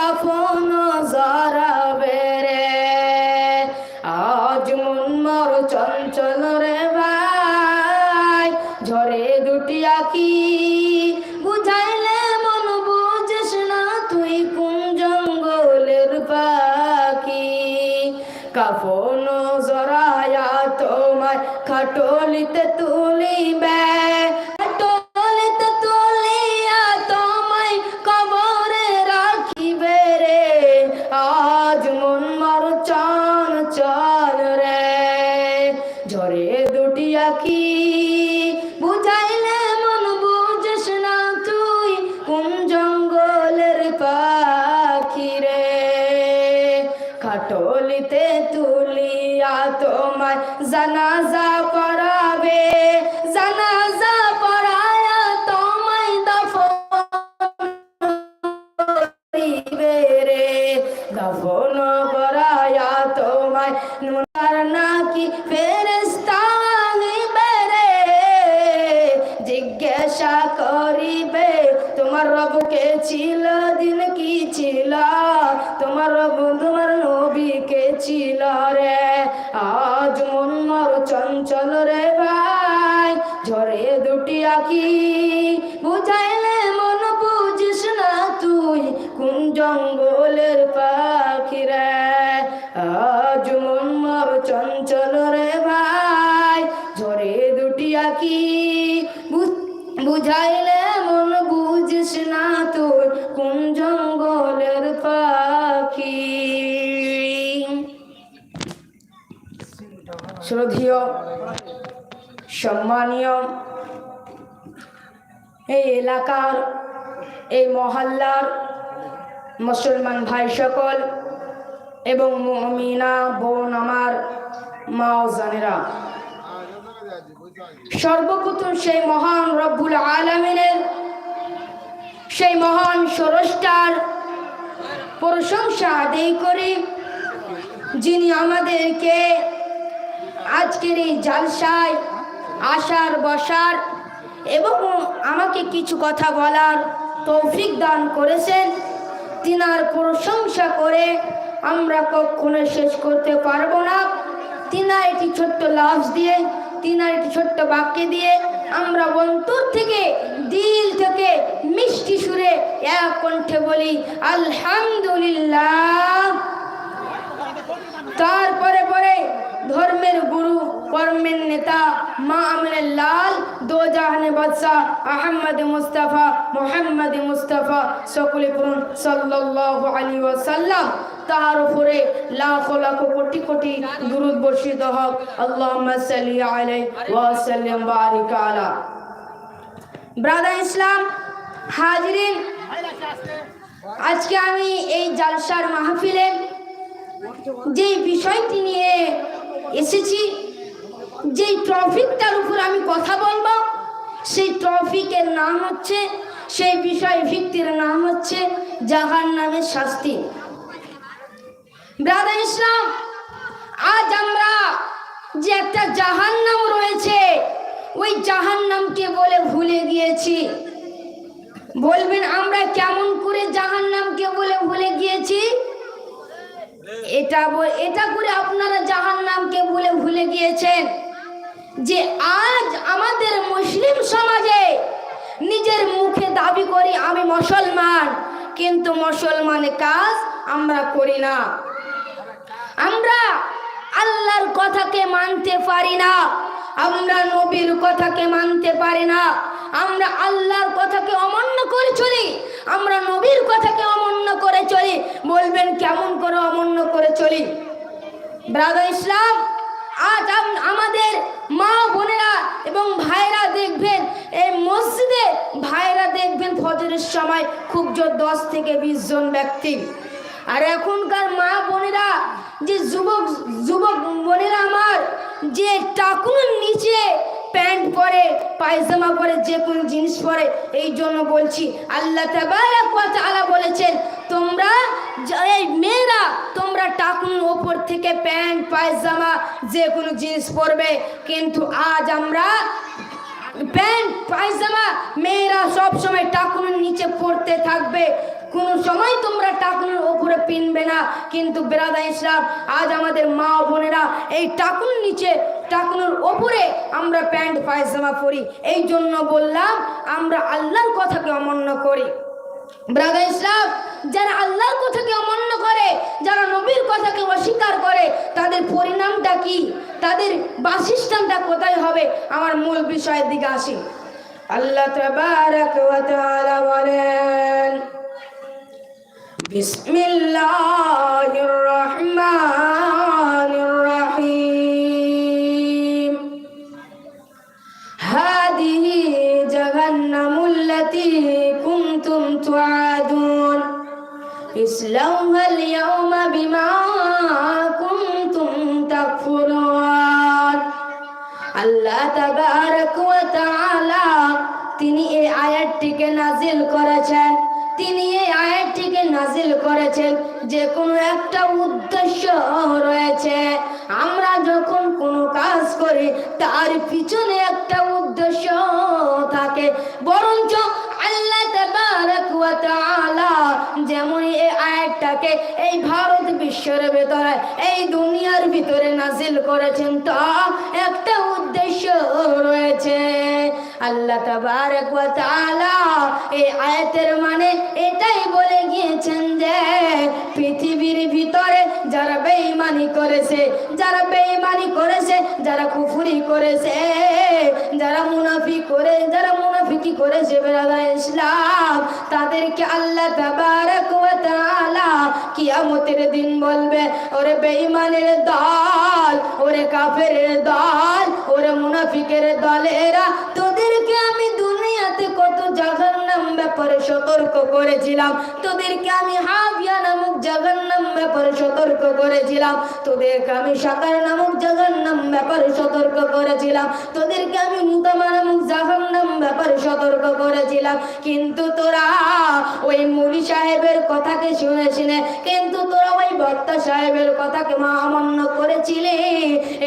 কাফন খাটলিতে তুলিয়া তোমায় জানাজা পড়াবে জঙ্গলের পাখি রে আজ মন চঞ্চল রে ভাই, ঝরে দুটি বু- বুঝাইলে মন বুঝিস না তুই, কোন জঙ্গলের পাখি? শ্রদ্ধীয় সম্মানীয়, এই এলাকার, এই মহল্লার মুসলমান ভাই সকল এবং মমিনা বোন আমার মা ও জানেরা। সর্বপ্রথম সেই মহান রব্বুল আলমিনের সেই মহান স্রষ্টার প্রশংসা আদায় করি, যিনি আমাদেরকে আজকের এই জালসায় আসার, বসার এবং আমাকে কিছু কথা বলার তৌফিক দান করেছেন। তিনার প্রশংসা করে আমরা কখনো শেষ করতে পারব না। তিনার একটি ছোট্ট লাফ দিয়ে, তিনার একটি ছোট্ট বাক্য দিয়ে আমরা অন্তর থেকে, দিল থেকে মিষ্টি সুরে এক কণ্ঠে বলি, আলহামদুলিল্লাহ। তারপরে পরে ধর্মের গুরু, কর্মের নেতা, মা আমিনের লাল, দো জাহানে বাদশাহ আহমদ মুস্তাফা, মোহাম্মদ মুস্তাফা, সকলে পড়ুন সাল্লাল্লাহু আলাইহি ওয়াসাল্লাম। তার উপরে লাখ লাখ কোটি কোটি দুরুদ বর্ষিত হোক। আল্লাহুম্মা সাল্লি সাল্লিম বারিক আলা। ব্রাদার ইসলাম, হাজিরিন, আজকে আমি এই জালসার মাহফিলে যে বিষয়টি নিয়ে এসেছি। যেই ট্রফিকটার উপর আমি কথা বলব। সেই ট্রফিকের নাম হচ্ছে, সেই বিষয় ভিত্তির নাম হচ্ছে জাহান নামের শাস্তি। ব্রাদার ইসলাম, আজ আমরা যে একটা জাহান নাম রয়েছে, ওই জাহান নামকে বলে ভুলে গিয়েছি। বলবেন, আমরা কেমন করে জাহান নামকে বলে ভুলে গিয়েছি? এটা এটা করে আপনারা জাহান নামকে বলে ভুলে গিয়েছেন যে আজ আমাদের মুসলিম সমাজে নিজের মুখে দাবি করি আমি মুসলমান, কিন্তু মুসলমানের কাজ আমরা করি না। আমরা আল্লাহর কথাকে মানতে পারি না, আমরা নবীর কথাকে মানতে পারি না, আমরা আল্লাহর কথাকে অমান্য করে চলি। আমরা নবীর কথাকে অমন্য করে চলি। বলবেন, কেমন করে অমান্য করে চলি? ব্রাদার ইসলাম আজ আমাদের মা বোনেরা এবং ভাইরা দেখবেন, এই মসজিদে ভাইরা দেখবেন ফজরের সময় খুব জোর দশ থেকে বিশ জন ব্যক্তি। আর এখনকার মা বোনেরা, যে যুবক যুবক বোনেরা আমার, যে টাকুনের নিচে প্যান্ট পরে, পায়জামা পরে, যে কোনো জিনিস পরে, এই জন্য বলছি, আল্লাহ তাআলা বলেছেন, তোমরা এই মেয়েরা, তোমরা টাকুন ওপর থেকে প্যান্ট, পায়জামা, যে কোনো জিনিস পরবে। কিন্তু আজ আমরা প্যান্ট, পায়জামা মেয়েরা সব সময় টাকুনের নিচে পড়তে থাকবে। কোনো সময় তোমরা টাকুনের ওপরে পিনবে না। কিন্তু বেরাদা ইসলাম আজ আমাদের মা ও বোনেরা এই টাকুন নিচে, টাকুনের ওপরে আমরা প্যান্ট, পায়জামা পরি। এই জন্য বললাম, আমরা আল্লাহর কথাকে অমান্য করি। ব্রাদার ইসলাম যারা আল্লাহর কথাকে অমান্য করে, যারা নবীর কথাকে অস্বীকার করে, তাদের পরিণামটা কি? তাদের বাসস্থানটা কোথায় হবে? আমার মূল বিষয়ের দিকে আসি। আল্লাহ তাবারাক ওয়া তাআলা বলেন বিসমিল্লাহির রহমানির রহিম هذه جهنم التي كنتم توعدون اصلوها اليوم بما كنتم تكفرون আল্লাহ তাবারক ওয়া তাআলা তিনি এই আয়াতটিকে নাজিল করেছেন তিনি এই আয়াতটিকে নাজিল করেছেন, যে কোনো একটা উদ্দেশ্য রয়েছে। আমরা যখন কোনো কাজ করি, তার পিছনে একটা উদ্দেশ্য থাকে। বরঞ্চ আল্লাহ যেমন এই আয়াতটাকে এই ভারত বিশ্বের ভেতরে, এই দুনিয়ার ভিতরে নাজিল করেছেন, তা একটা উদ্দেশ্য রয়েছে। আল্লাহ তাআলা এই আয়াতের মানে এটাই বলে গিয়েছেন যে পৃথিবীর ভিতরে যারা বেঈমানি করেছে, যারা বেঈমানি করেছে, যারা কুফরি করেছে, যারা মুনাফি করে, যারা মুনাফিকি করেছে বেরাদা ইসলাম, তাদেরকে আল্লাহ তাআলা কিয়ামতের দিন বলবে, ওরে বেঈমানের দল, ওরে কাফের দল, ওরে মুনাফিকের আমি দুনিয়াতে কত ব্যাপারে সতর্ক করেছিলাম। তোদেরকে আমি হাবিয়া নামক ব্যাপারে সতর্ক করেছিলাম। তোদেরকে আমি সাকার নামক ব্যাপারে সতর্ক করেছিলাম। তোদেরকে আমি মুতামা নামক ব্যাপারে সতর্ক করেছিলাম। কিন্তু তোরা ওই মুলি সাহেবের কথাকে শুনেছিলে কিন্তু তোরা ওই বক্তা সাহেবের কথাকে মা অমান্য করেছিলে।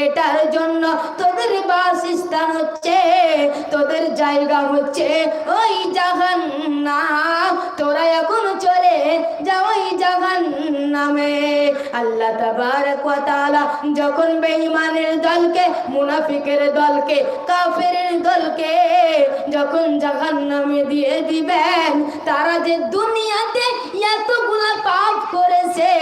এটার জন্য তোদের বাসস্থান হচ্ছে। তোদের জায়গা হচ্ছে ওই জাহান্নাম। তোরা এখন চলে যা ওই জাহান্নামে। আল্লাহ তাবারক তাআলা যখন বেঈমানের দলকে, মুনাফিকের দলকে, কাফেরের দলকে যখন জাহান্নামে দিয়ে দিবেন, তারা যে দুনিয়াতে এতগুলা পাপ করেছে,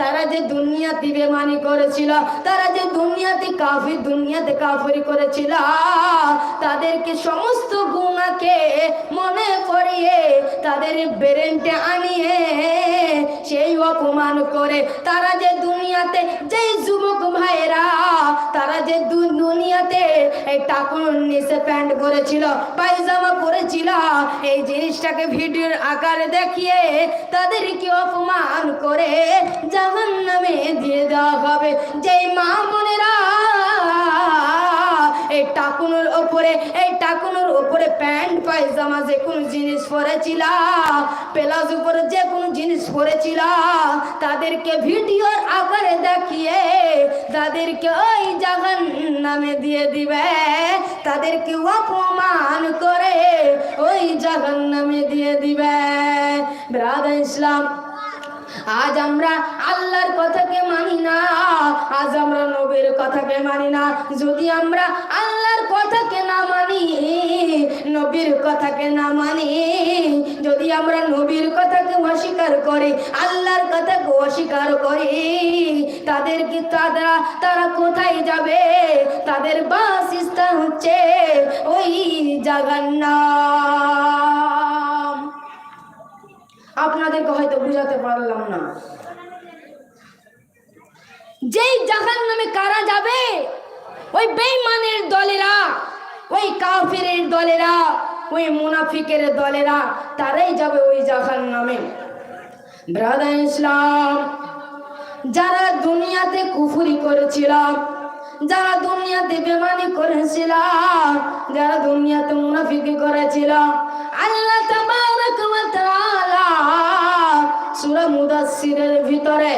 তারা যে দুনিয়াতে বেমানি করেছিল, তারা যে দুনিয়াতে কাফি দুনিয়াতে কাফরি করেছিল, তাদেরকে সমস্ত গুণাকে মনে করিয়ে তাদের বেরেন্টে আনিয়ে সেই অপমান করে তারা যে দুনিয়াতে, যেই যুবক ভাইরা তারা যে দুনিয়াতে এই টাকুন নিচে প্যান্ট করেছিল পায়জামা পরেছিল, এই জিনিসটাকে ভিডিওর আকারে দেখিয়ে তাদেরকে অপমান করে জাহান নামে দিয়ে দেওয়া হবে। যেই মা বোনেরা এই টাকুনোর ওপরে, এই টাকুনোর ওপরে প্যান্ট, পায়জামা যে কোনো জিনিস পরেছিল প্লাস উপরে যে কোনো জিনিস পরেছিল, তাদেরকে ভিডিওর আকারে দেখিয়ে, তাদেরকে ওই জাগান নামে দিয়ে দিবে, তাদেরকে অপমান করে ওই জাগান নামে দিয়ে দিবে। ব্রাদা ইসলাম, আজ আমরা আল্লাহর কথাকে মানি না। কথাকে মানি না। যদি আমরা আল্লাহর কথাকে না মানি, নবীর কথাকে না মানি, যদি আমরা নবীর কথাকে অস্বীকার করি, আল্লাহর কথাকে অস্বীকার করি তাদেরকে তারা তারা কোথায় যাবে? তাদের বাসস্থান হচ্ছে ওই জাগান্নাম আপনাদেরকে হয়তো বুঝাতে পারলাম না। যেই জাহান নামে কারা যাবে, ওই বেইমানের দলেরা, ওই কাফিরের দলেরা, ওই মুনাফিকের দলেরা, তারাই যাবে ওই জাহান নামে। ব্রাদার ইসলাম, যারা দুনিয়াতে কুফুরি করেছিলাম, যারা দুনিয়াতে বেমানি করেছিল যারা দুনিয়াতে মুনাফিকি করেছিল আল্লাহ তাবারক ওয়া তাআলা সূরা ভিতরে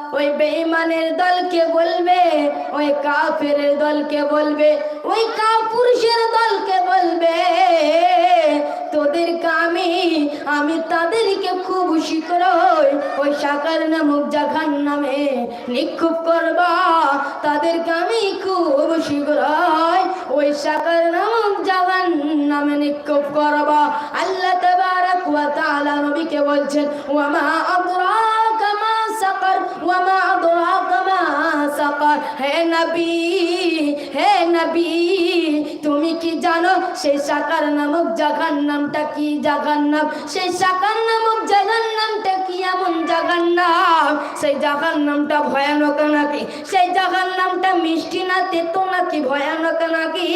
ওই বেঈমানের দলকে বলবে, ওই কাফেরের দলকে বলবে, ওই কাপুরুষের দলকে বলবে, তোদেরকে আমি আমি তাদেরকে খুব শীঘ্রই ওই সাকার নামক জাহান নামে নিক্ষুপ করবা, তাদেরকে আমি খুব শীঘ্রই ওই সাকার নামক জাহান নামে নিক্ষুপ করবা। আল্লাহ তাআলা নবীকে বলছেন আদরাকা মা সাকার ওয়ামা আদরাকা সাকার। হে নবী হে নবী, তুমি কি জানো সেই সাকার নামক জাগার নামটা কি জাগার নাম সেই সাকার নামক জাগার নামটা কি এমন জাগার নাম সেই জাগান নামটা ভয়ানক নাকি? সেই জাগান নামটা মিষ্টি না তেতো নাকি ভয়ানক নাকি?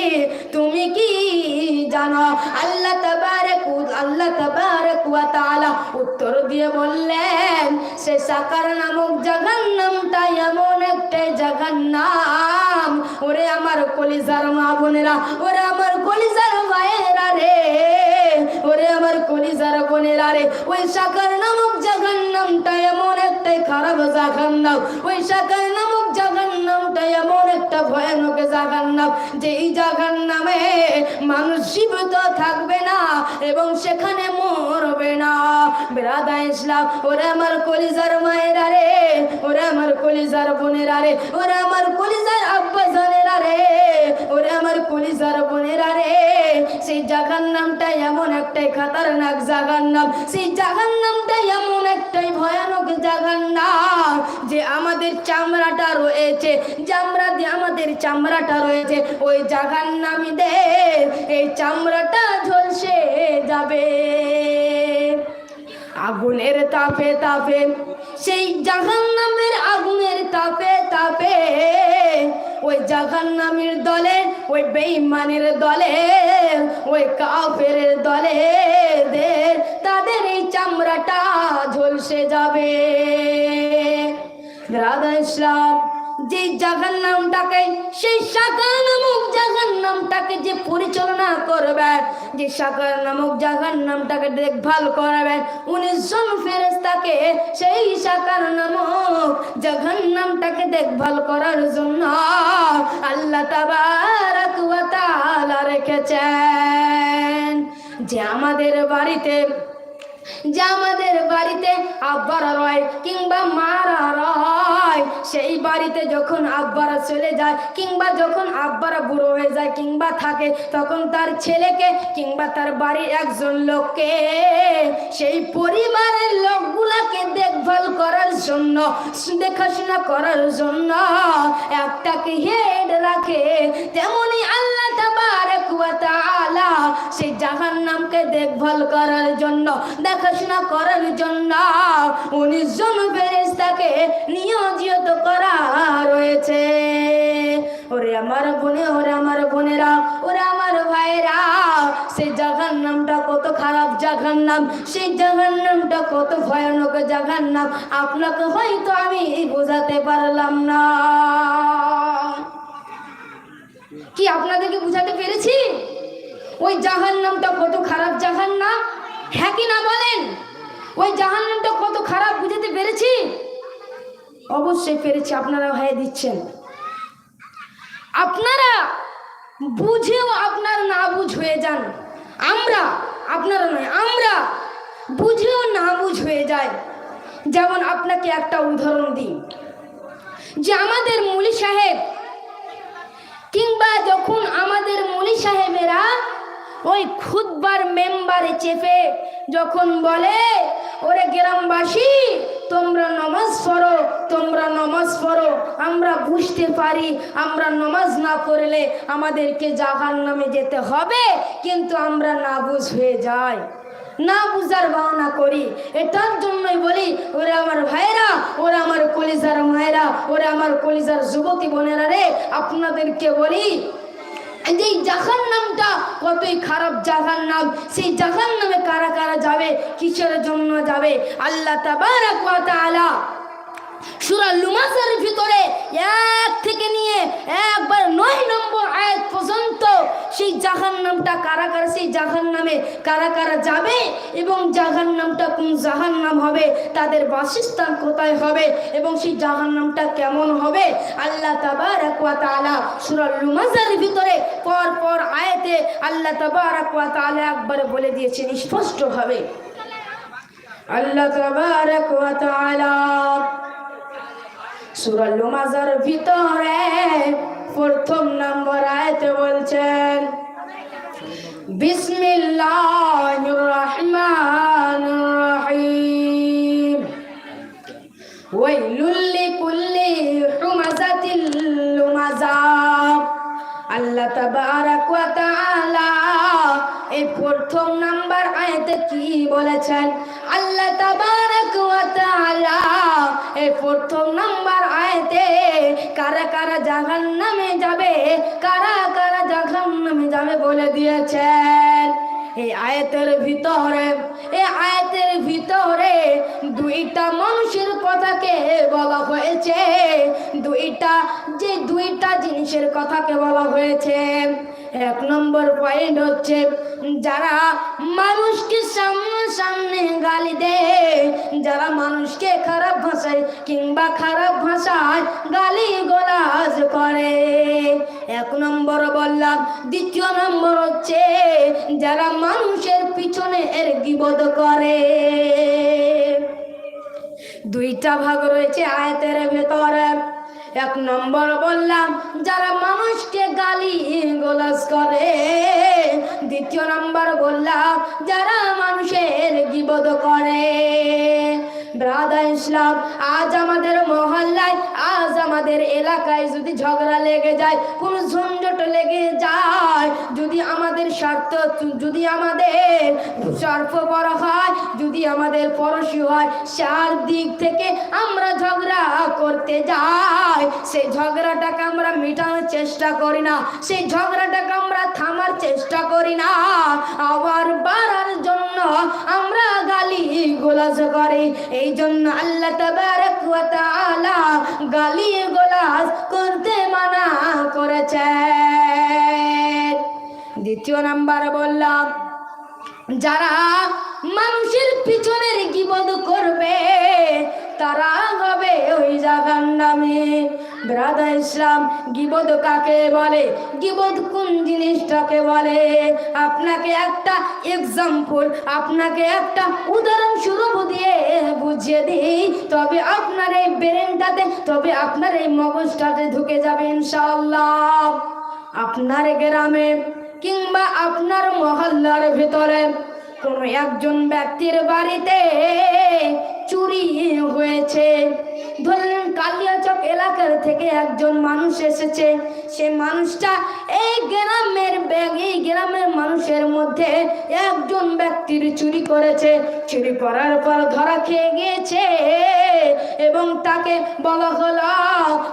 তুমি কি জানো? আল্লাহ তাবারক আল্লাহ তাবারক ওয়া তাআলা উত্তর দিয়ে বললেন, সে সাকার নামক জাগান নামটা এমন একটা জাগান নাম। ওরে আমার কলিজার মা বোনেরা, ওরে আমার কলিজার মায়েরা রে। ওরে আমার কলিজার বোনেরা রে ওই সাকার নামক জাগান নামটা এমন একটাই খারাপ জাগান নাম ওই সাকার নামক জাগান নামটা এমন একটা ভয়ানক জাগান নাম যে এই জাগান নামে মানুষ জীবিত থাকবে না এবং সেখানে মরবে না। বেরাদা ইসলাম, ওরে আমার কলিজার মায়েরা রে, ওরে আমার কলিজার বোনেরা রে, ওরে আমার কলিজার আব্বা জানেরা রে। কলিজার বোনেরা রে, সেই জাগার নামটা এমন একটাই খাতারনাক জাগার নাম সেই জাগার নামটা এমন একটাই ভয়ানক জাগার নাম যে আমাদের চামড়াটা রয়েছে, চামড়া দিয়ে আমাদের চামড়াটা রয়েছে। ওই জাগার দে এই চামড়াটা ঝলসে যাবে। আগুনের তাপে তাপে, সেই জাহান নামের আগুনের তাপে তাপে ওই জাহান নামের দলে, ওই বেঈমানের দলে, ওই কাফের দলে, দের, তাদের এই চামড়াটা ঝলসে যাবে। রাধা ইসলাম যে জাগান নামটাকে সেই শাখা নামক জাগান নামটাকে যে পরিচালনা করবে, যে শাখা নামক জাগান নামটাকে দেখভাল করবেন উনিশ জন ফেরেস্তাকে সেই শাখার নামক জাগান নামটাকে দেখভাল করার জন্য আল্লাহ তাবারাক ওয়া রেখেছেন যে আমাদের বাড়িতে যে আমাদের বাড়িতে আব্বারা রয় কিংবা মারা রয়, সেই বাড়িতে যখন আব্বারা চলে যায় কিংবা যখন আব্বারা বুড়ো হয়ে যায় কিংবা থাকে, তখন তার ছেলেকে কিংবা তার বাড়ির একজন লোককে, সেই পরিবারের লোকগুলাকে দেখভাল করার জন্য, দেখাশোনা করার জন্য একটাকে হেড রাখে। তেমনি আল্লাহ সেই জাহান্নামকে দেখভাল করার জন্য, দেখাশোনা করার জন্য উনিশ জন ফেরেশতাকে নিয়োজিত করা রয়েছে। ওরে আমার বোনে, ওরে আমার বোনেরা, ওরে আমার ভাইরা সেই জাগার নামটা কত খারাপ জাগার নাম, সেই জাগার নামটা কত ভয়ানক জাগার নাম, আপনাকে হয়তো আমি বোঝাতে পারলাম না। কি আপনাদেরকে বুঝাতে পেরেছি? ওই জাহান নামটা কত খারাপ জাহান নাম হ্যাঁ কি না বলেন? ওই জাহান নামটা কত খারাপ বুঝাতে পেরেছি? অবশ্যই পেরেছি আপনারা হয়ে দিচ্ছেন। আপনারা বুঝেও আপনার না বুঝ হয়ে যান। আমরা, আপনারা নয়, আমরা বুঝেও না বুঝ হয়ে যায় যেমন আপনাকে একটা উদাহরণ দিই। যে আমাদের মুলি সাহেব কিংবা যখন আমাদের মলি সাহেবেরা ওই খুদবার মেম্বারে চেপে যখন বলে, ওরে গ্রামবাসী, তোমরা নমাজ পড়ো, তোমরা নমাজ পড়ো, আমরা বুঝতে পারি, আমরা নমাজ না পড়লে আমাদেরকে জাগার নামে যেতে হবে, কিন্তু আমরা না বুঝ হয়ে যাই। না বুঝার বাহানা করি। এটার জন্যই বলি, ওরে আমার ভাইরা ওরা আমার কলিজার মায়েরা, ওরা আমার কলিজার যুবতী বোনেরা রে, আপনাদেরকে বলি, যে জাহান নামটা কতই খারাপ জাহান নাম সেই জাহান নামে কারা কারা যাবে, কিসের জন্য যাবে? আল্লাহ তাবারাক ওয়া তাআলা সুরা লুমাসের ভিতরে এক থেকে নিয়ে একবার নয় নম্বর আয়াত পর্যন্ত সেই জাহান নামটা কারা কারা সেই জাহান নামে কারা কারা যাবে এবং জাহান নামটা কোন জাহান নাম হবে, তাদের বাসস্থান কোথায় হবে এবং সেই জাহান নামটা কেমন হবে, আল্লাহ তাবারাকুয়া তাআলা সূরা লুমাজার ভিতরে পর পর আয়াতে আল্লাহ তাবারাকুয়া তাআলা একবার বলে দিয়েছেন স্পষ্ট হবে। আল্লাহ তাবারাকুয়া তাআলা সূরা লুমাজার ভিতরে প্রথম নম্বর আয়তে বলছেন বিসমিল্লাহির রহমানির রহিম ওয়াইলুল লিকুল্লি হুমাযাতিল লুমাযা আল্লাহ তাবারাক ওয়া তাআলা এই প্রথম নাম্বার আয়াতে কি বলেছেন? আল্লাহ তাবারাক ওয়া তাআলা এই প্রথম নাম্বার আয়াতে, কারা কারা জাহান্নামে যাবে, কারা কারা জাহান্নামে যাবে বলে দিয়েছেন। এই আয়াতের ভিতরে এই আয়াতের ভিতরে দুইটা মানুষের কথাকে বলা হয়েছে। দুইটা, যে দুইটা জিনিসের কথাকে বলা হয়েছে। এক নম্বর পয়েন্ট হচ্ছে, যারা মানুষকে সামনে সামনে গালি দেয়, যারা মানুষকে খারাপ ভাষায় কিংবা খারাপ ভাষায় গালি গোলাজ করে। এক নম্বর বললাম, দ্বিতীয় নম্বর হচ্ছে, যারা মানুষের পিছনে এর গিবদ করে। দুইটা ভাগ রয়েছে আয়তের ভেতরে। এক নম্বর বললাম, যারা মানুষকে গালি গোলাস করে। দ্বিতীয় নম্বর বললাম, যারা মানুষের গিবদ করে। ব্রাদা ইসলাম, আজ আমাদের আজ আমাদের এলাকায় যদি ঝগড়া লেগে যায়, কোনো ঝঞ্ঝট লেগে যায়, যদি আমাদের স্বার্থ যদি আমাদের স্বার্থ বড় হয়, যদি আমাদের পড়শি হয় চার দিক থেকে আমরা ঝগড়া করতে যাই। সেই ঝগড়াটাকে আমরা মেটানোর চেষ্টা করি না। সেই ঝগড়াটাকে আমরা থামার চেষ্টা করি না। আবার বাড়ার জন্য আমরা গালি গোলাজ করি। এই জন্য আল্লাহ তাবারক গালি গোলাজ করতে মানা করেছে দ্বিতীয় নাম্বার বললাম, যারা মানুষের পিছনের গিবদ করবে, তারা হবে ওই জাগার নামে ব্রাদা ইসলাম, গিবদ কাকে বলে? গিবদ কোন জিনিসটাকে বলে? আপনাকে একটা এক্সাম্পল আপনাকে একটা উদাহরণ উদাহরণস্বরূপ দিয়ে বুঝিয়ে দিই। তবে আপনার এই ব্রেনটাতে তবে আপনার এই মগজটাতে ঢুকে যাবে ইনশাআল্লাহ। আপনার গ্রামে কিংবা আপনার মহল্লার ভিতরে কোনো একজন ব্যক্তির বাড়িতে চুরি হয়েছে। ধরলেন কালিয়াচক এলাকার থেকে একজন মানুষ এসেছে। সে মানুষটা এই গ্রামের ব্যাগ এই গ্রামের মানুষের মধ্যে একজন ব্যক্তির চুরি করেছে। চুরি করার পর ধরা খেয়ে গিয়েছে এবং তাকে বলা হলো,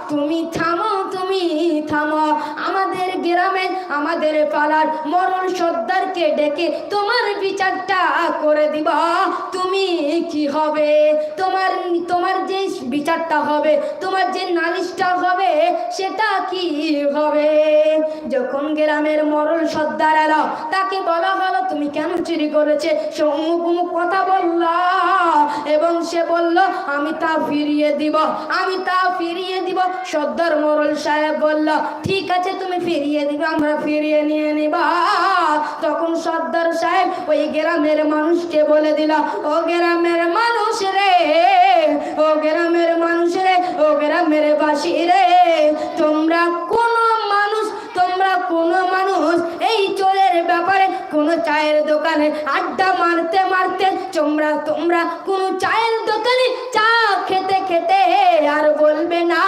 তুমি থামো তুমি থামো। আমাদের গ্রামে আমাদের পাড়ার মরণ সর্দারকে ডেকে তোমার বিচারটা করে দিব। তুমি কি হবে? তোমার তোমার যে বিচারটা হবে, তোমার যে নালিশটা হবে, সেটা কি হবে? যখন গ্রামের মরণ সর্দার এলো তাকে বলা হলো, তুমি কেন চুরি করেছে? সে অমুক অমুক কথা বলল। এবং সে বলল, আমি তা ফিরিয়ে দিব, আমি তা ফিরিয়ে দিব। সর্দার মরল সাহেব বলল, ঠিক আছে, তুমি ফিরিয়ে দিবে আমরা ফিরিয়ে নিয়ে নিবা। তখন সর্দার সাহেব ওই গ্রামের মানুষকে বলে দিল, ও গ্রামের মানুষ রে, ও গ্রামের মানুষ রে, ও গ্রামের বাসি রে, তোমরা কোন মানুষ, তোমরা কোন মানুষ, এই চোরের ব্যাপারে কোন চায়ের দোকানে আড্ডা মারতে মারতে তোমরা তোমরা কোনো চায়ের দোকানে চা খেতে খেতে আর বলবে না,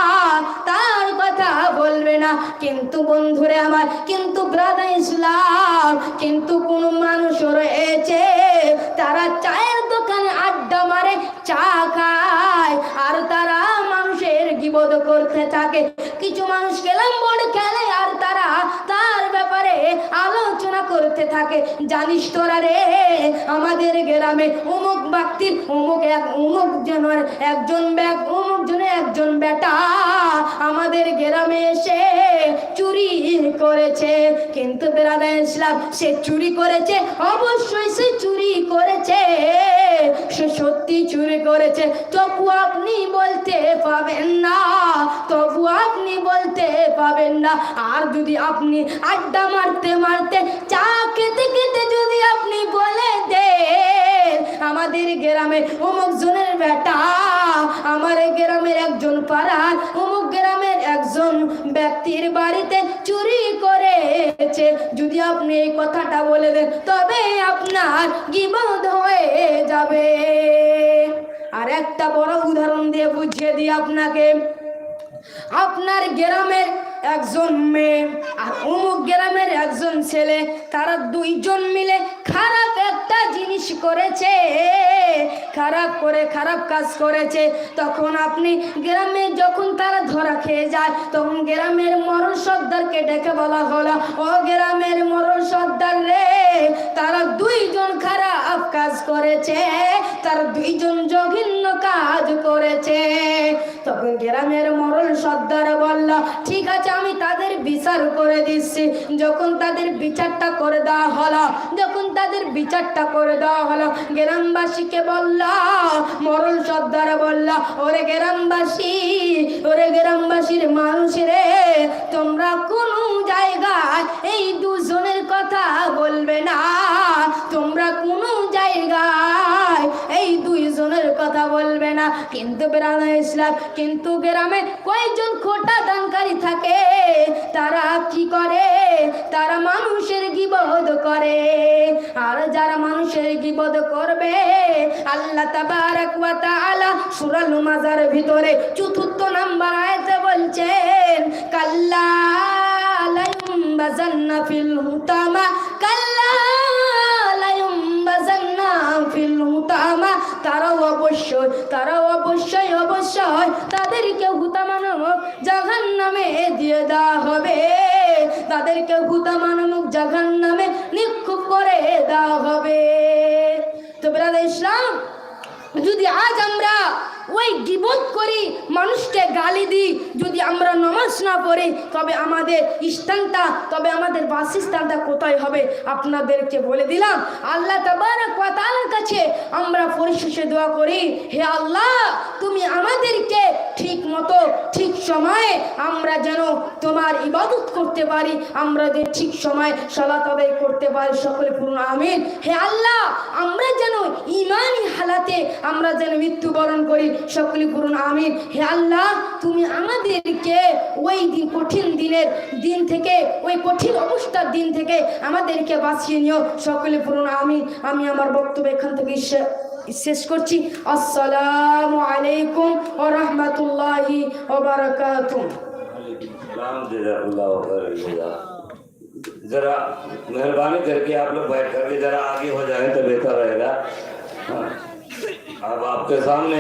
তার কথা বলবে না। কিন্তু বন্ধুরে আমার, কিন্তু ব্রাদার ইসলাম, কিন্তু কোন মানুষ রয়েছে, তারা চায়ের দোকানে আড্ডা মারে, চা খায়, আর তারা মানুষের গিবদ করতে থাকে। কিছু মানুষ গেলাম বোর্ড করতে থাকে। জানিস তোরা রে, আমাদের গ্রামে অমুক ব্যক্তির অমুক এক, অমুক জনের একজন ব্যাগ, অমুক জনের একজন বেটা আমাদের গ্রামে এসে চুরি করেছে। কিন্তু বেড়াদা ইসলাম সে চুরি করেছে, অবশ্যই সে চুরি করেছে। সে সত্যি চুরি করেছে। তবু আপনি বলতে পাবেন না, তবু আপনি বলতে পাবেন না। আর যদি আপনি আড্ডা মারতে মারতে চা খেতে খেতে যদি আপনি বলে দেন, আমাদের গ্রামে অমুক জনের বেটা, আমার গ্রামের একজন পাড়ার অমুক গ্রামের একজন ব্যক্তির বাড়িতে চুরি করেছে। যদি আপনি এই কথাটা বলে দেন, তবে আপনার গিবদ হয়ে যাবে। আর একটা বড় উদাহরণ দিয়ে বুঝিয়ে দিই আপনাকে। আপনার গ্রামের একজন মেয়ে আর অমুক গ্রামের একজন ছেলে তারা দুইজন মিলে খারাপ একটা জিনিস করেছে, খারাপ করে খারাপ কাজ করেছে, তখন আপনি গ্রামে যখন তারা ধরা খেয়ে যায়, তখন গ্রামের মরণ সর্দারকে ডেকে বলা হলো, ও গ্রামের মরণ সর্দার রে, তারা দুইজন খারাপ কাজ করেছে, তারা দুইজন জঘন্য কাজ করেছে। তখন গ্রামের মরণ সর্দার বলল, ঠিক আছে, আমি তাদের বিচার করে দিচ্ছি। যখন তাদের বিচারটা করে দেওয়া হলো, যখন তাদের বিচারটা করে দেওয়া হলো। গ্রামবাসীকে বলল, মরল সর্দারা বলল, ওরে গ্রামবাসী, ওরে গ্রামবাসীর মানুষ রে, তোমরা কোনো জায়গায় এই দুজনের কথা বলবে না। তোমরা কোনো জায়গায় এই দুইজনের কথা বলবে না। কিন্তু বেড়ানো ইসলাম, কিন্তু গ্রামে কয়েকজন খোটা দানকারী থাকে। তারা কি করে? তারা মানুষের গিবদ করে। আর যারা মানুষের গিবদ করবে, আল্লাহ তাবারাক ওয়া তাআলা সূরা মাজার ভিতরে চতুর্থ নাম্বার আয়াতে বলছেন, কাল্লা লায়ুমবাজান্না ফিল হুতামা, কাল্লা অবশ্যই তারা অবশ্যই অবশ্যই তাদেরকে হুতা নামক জাহান নামে দিয়ে দেওয়া হবে। তাদেরকে হুতা নামক জাহান নামে নিক্ষুপ করে দেওয়া হবে। তো ইসলাম যদি আজ আমরা ওই গিবত করি, মানুষকে গালি দিই, যদি আমরা নমাজ না পড়ি, তবে আমাদের স্থানটা, তবে আমাদের বাসস্থানটা কোথায় হবে? আপনাদেরকে বলে দিলাম, আল্লাহ তাআলার কাছে আমরা পরিশেষে দোয়া করি, হে আল্লাহ, তুমি আমাদেরকে ঠিক মতো ঠিক সময়ে আমরা যেন তোমার ইবাদত করতে পারি, আমরা যে ঠিক সময় সালাত আদায় করতে পারি, সকলে পূর্ণ আমিন। হে আল্লাহ, আমরা যেন ইমানি হালাতে আমরা যেন মৃত্যুবরণ করি, সকলে পূর্ণ আমিন। হে আল্লাহ, তুমি আমাদেরকে ওই দিন কঠিন দিনের দিন থেকে, ওই কঠিন অবস্থার দিন থেকে আমাদেরকে বাঁচিয়ে নিও, সকলে পূর্ণ আমিন। আমি আমার বক্তব্য এখান থেকে শেষ করছি আসসালামু আলাইকুম ও রহমতুল্লাহি ও বারাকাতুহ नाम जजाकुल्लाह खैर जजा। जरा मेहरबानी करके आप लोग बैठ करके जरा आगे हो जाए तो बेहतर रहेगा हाँ। अब आपके सामने